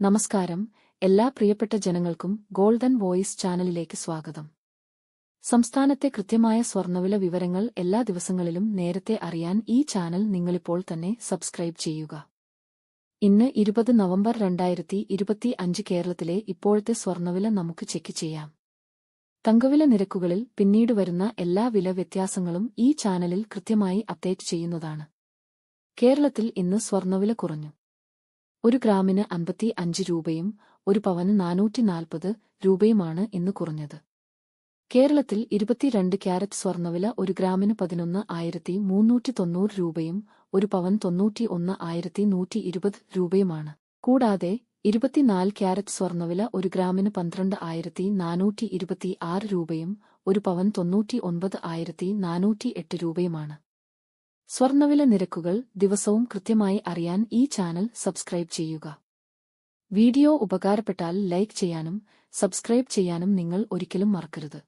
നമസ്കാരം. എല്ലാ പ്രിയപ്പെട്ട ജനങ്ങൾക്കും ഗോൾഡൻ വോയിസ് ചാനലിലേക്ക് സ്വാഗതം. സംസ്ഥാനത്തെ കൃത്യമായ സ്വർണവില വിവരങ്ങൾ എല്ലാ ദിവസങ്ങളിലും നേരത്തെ അറിയാൻ ഈ ചാനൽ നിങ്ങളിപ്പോൾ തന്നെ സബ്സ്ക്രൈബ് ചെയ്യുക. ഇന്ന് ഇരുപത് നവംബർ രണ്ടായിരത്തി ഇരുപത്തി അഞ്ച് കേരളത്തിലെ ഇപ്പോഴത്തെ സ്വർണവില നമുക്ക് ചെക്ക് ചെയ്യാം. തങ്കവില നിരക്കുകളിൽ പിന്നീട് വരുന്ന എല്ലാ വില വ്യത്യാസങ്ങളും ഈ ചാനലിൽ കൃത്യമായി അപ്ഡേറ്റ് ചെയ്യുന്നതാണ്. കേരളത്തിൽ ഇന്ന് സ്വർണവില കുറഞ്ഞു. ഒരു ഗ്രാമിന് അൻപത്തി അഞ്ച് രൂപയും ഒരു പവന് നാനൂറ്റി നാൽപ്പത് രൂപയുമാണ് ഇന്ന് കുറഞ്ഞത്. കേരളത്തിൽ ഇരുപത്തിരണ്ട് ക്യാരറ്റ് സ്വർണവില ഒരു ഗ്രാമിന് പതിനൊന്ന് ആയിരത്തി മൂന്നൂറ്റി തൊണ്ണൂറ് രൂപയും ഒരു പവൻ തൊണ്ണൂറ്റി ഒന്ന് ആയിരത്തി നൂറ്റി ഇരുപത് രൂപയുമാണ്. കൂടാതെ ഇരുപത്തിനാല് ക്യാരറ്റ് സ്വർണവില ഒരു ഗ്രാമിന് പന്ത്രണ്ട് ആയിരത്തി നാനൂറ്റി ഇരുപത്തി ആറ് രൂപയും ഒരു പവൻ തൊണ്ണൂറ്റി ഒൻപത് ആയിരത്തി നാനൂറ്റി എട്ട് രൂപയുമാണ്. സ്വർണവില നിരക്കുകൾ ദിവസവും കൃത്യമായി അറിയാൻ ഈ ചാനൽ സബ്സ്ക്രൈബ് ചെയ്യുക. വീഡിയോ ഉപകാരപ്പെട്ടാൽ ലൈക്ക് ചെയ്യാനും സബ്സ്ക്രൈബ് ചെയ്യാനും നിങ്ങൾ ഒരിക്കലും മറക്കരുത്.